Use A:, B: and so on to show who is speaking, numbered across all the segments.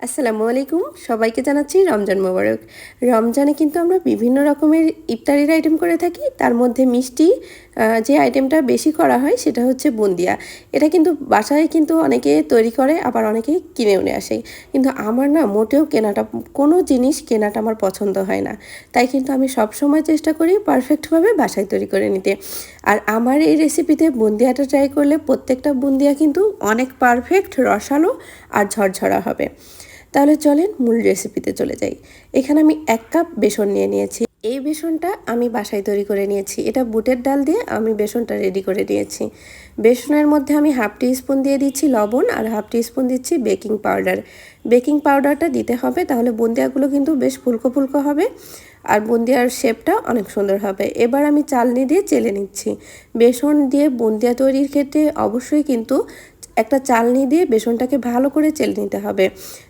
A: আসসালামু আলাইকুম। সবাইকে জানাচ্ছি রমজান মোবারক। রমজানে কিন্তু আমরা বিভিন্ন রকমের ইফতারির আইটেম করে থাকি। তার মধ্যে মিষ্টি যে আইটেমটা বেশি করা হয় সেটা হচ্ছে বুন্দিয়া। এটা কিন্তু বাসায় কিন্তু অনেকে তৈরি করে, আবার অনেকে কিনেও নিয়ে আসে। কিন্তু আমার না মোটেও কেনাটা, কোনো জিনিস কেনাটা আমার পছন্দ হয় না। তাই কিন্তু আমি সব সময় চেষ্টা করি পারফেক্টভাবে বাসায় তৈরি করে নিতে। আর আমার এই রেসিপিতে বুন্দিয়াটা ট্রাই করলে প্রত্যেকটা বুন্দিয়া কিন্তু অনেক পারফেক্ট রসালো আর ঝরঝরা হবে। তাহলে চলেন মূল রেসিপিতে চলে যাই। এখানে আমি এক কাপ বেসন নিয়ে নিয়েছি। এই বেসনটা আমি বাসায় তৈরি করে নিয়েছি। এটা বুটের ডাল দিয়ে আমি বেসনটা রেডি করে নিয়েছি। বেসনের মধ্যে আমি হাফ টি স্পুন দিয়ে দিচ্ছি লবণ আর হাফ টি স্পুন দিচ্ছি বেকিং পাউডার। বেকিং পাউডারটা দিতে হবে, তাহলে বুন্দিয়াগুলো কিন্তু বেশ ফুলকো ফুলকো হবে আর বুন্দিয়ার শেপটা অনেক সুন্দর হবে। এবার আমি চালনি দিয়ে চেলে নিচ্ছি। বেসন দিয়ে বুন্দিয়া তৈরির ক্ষেত্রে অবশ্যই কিন্তু একটা চালনি দিয়ে বেসনটাকে ভালো করে চেলে নিতে হবে।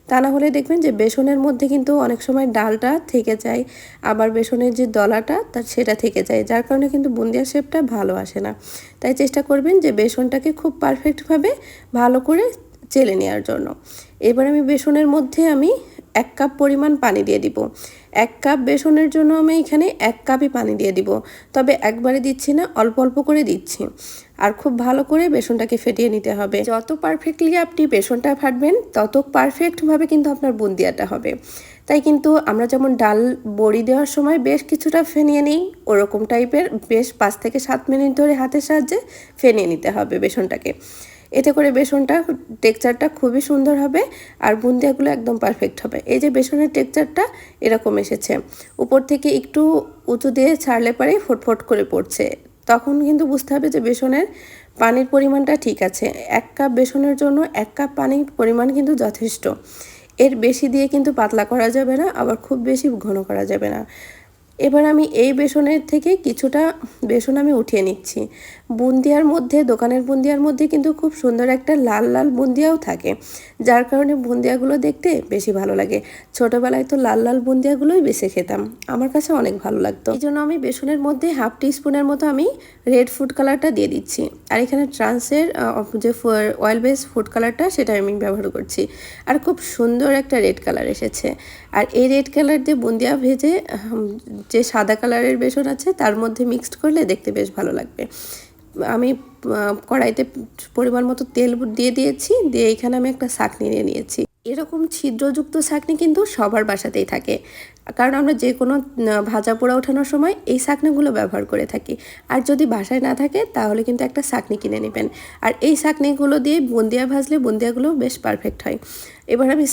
A: তা না হলে দেখবেন যে বেসনের মধ্যে কিন্তু অনেক সময় ডালটা থেকে যায়, আবার বেসনের যে দলাটা তার সেটা থেকে যায়, যার কারণে কিন্তু বুন্দিয়া শেপটা ভালো আসে না। তাই চেষ্টা করবেন যে বেসনটাকে খুব পারফেক্টভাবে ভালো করে চেলে নেওয়ার জন্য। এবার আমি বেসনের মধ্যে আমি এক কাপ পরিমাণ পানি দিয়ে দিব। এক কাপ বেসনের জন্য আমি এখানে এক কাপই পানি দিয়ে দিব। তবে একবারে দিচ্ছি না, অল্প অল্প করে দিচ্ছি। আর খুব ভালো করে বেসনটাকে ফেটিয়ে নিতে হবে। যত পারফেক্টলি আপনি বেসনটা ফাটবেন, তত পারফেক্টভাবে কিন্তু আপনার বুন্দিয়াটা হবে। তাই কিন্তু আমরা যেমন ডাল বড়ি দেওয়ার সময় বেশ কিছুটা ফেনিয়ে নিই, ওরকম টাইপের বেশ পাঁচ থেকে সাত মিনিট ধরে হাতের সাহায্যে ফেনিয়ে নিতে হবে বেসনটাকে। এতে করে বেসনটা, টেক্সচারটা খুবই সুন্দর হবে আর বুন্দিয়াগুলো একদম পারফেক্ট হবে। এই যে বেসনের টেক্সচারটা এরকম এসেছে। উপর থেকে একটু উঁচু দিয়ে ছাড়লে পরে ফটফট করে পড়ছে। তখন কিন্তু বুঝতে হবে যে বেসনের পানির পরিমাণটা ঠিক আছে। এক কাপ বেসনের জন্য এক কাপ পানির পরিমাণ কিন্তু যথেষ্ট। এর বেশি দিয়ে কিন্তু পাতলা করা যাবে না, আবার খুব বেশি ঘন করা যাবে না। এবার আমি এই বেসনের থেকে কিছুটা বেসন আমি উঠিয়ে নিচ্ছি। বুন্দিয়ার মধ্যে, দোকানের বুন্দিয়ার মধ্যে কিন্তু খুব সুন্দর একটা লাল লাল বুন্দিয়াও থাকে, যার কারণে বুন্দিয়াগুলো দেখতে বেশি ভালো লাগে। ছোটোবেলায় তো লাল লাল বুন্দিয়াগুলোই বেছে খেতাম, আমার কাছে অনেক ভালো লাগতো। এই জন্য আমি বেসনের মধ্যে হাফ টি স্পুনের মতো আমি রেড ফুড কালারটা দিয়ে দিচ্ছি। আর এখানে ট্রান্সের যে অয়েল বেস ফুড কালারটা সেটা আমি ব্যবহার করছি। আর খুব সুন্দর একটা রেড কালার এসেছে। আর এই রেড কালার দিয়ে বুন্দিয়া ভেজে যে সাদা কালারের বেসন আছে, তার মধ্যে মিক্সড করলে দেখতে বেশ ভালো লাগবে। আমি কড়াইতে পরিমাণ মতো তেল দিয়ে দিয়েছি, দিয়ে এখানে আমি একটা শাকনি নিয়ে নিয়েছি। এরকম ছিদ্রযুক্ত ছাকনি কিন্তু সবার বাসাতেই থাকে। কারণ আমরা যে কোনো ভাজা পোড়া ওঠানোর সময় এই ছাকনিগুলো ব্যবহার করে থাকি। আর যদি বাসায় না থাকে, তাহলে কিন্তু একটা শাকনি কিনে নেবেন। আর এই ছাকনিগুলো দিয়ে বুন্দিয়া ভাজলে বুন্দিয়াগুলো বেশ পারফেক্ট হয়। এবার আমি